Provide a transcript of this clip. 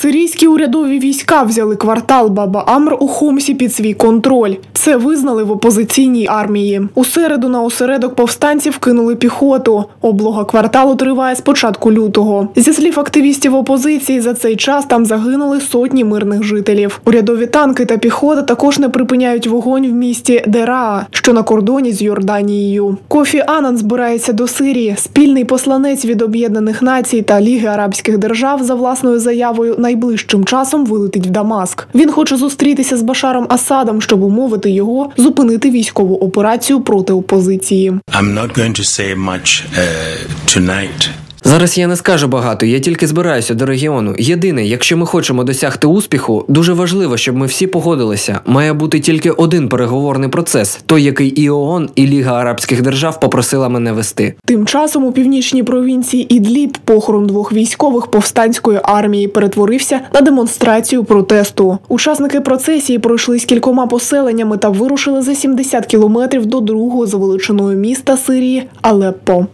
Сирійські урядові війська взяли квартал Баба Амр у Хомсі під свій контроль. Це визнали в опозиційній армії. У середу на осередок повстанців кинули піхоту. Облога кварталу триває з початку лютого. Зі слів активістів опозиції, за цей час там загинули сотні мирних жителів. Урядові танки та піхота також не припиняють вогонь в місті Дераа, що на кордоні з Йорданією. Кофі Анан збирається до Сирії. Спільний посланець від Об'єднаних Націй та Ліги Арабських Держав за власною заявою найближчим часом вилетить в Дамаск. Він хоче зустрітися з Башаром Асадом, щоб умовити його зупинити військову операцію проти опозиції. I'm not going to say much uh, tonight. Зараз я не скажу багато, я тільки збираюся до регіону. Єдине, якщо ми хочемо досягти успіху, дуже важливо, щоб ми всі погодилися. Має бути тільки один переговорний процес, той, який і ООН, і Ліга Арабських Держав попросила мене вести. Тим часом у північній провінції Ідліб похорон двох військових повстанської армії перетворився на демонстрацію протесту. Учасники процесії пройшли з кількома поселеннями та вирушили за 70 кілометрів до другого за величиною міста Сирії Алеппо.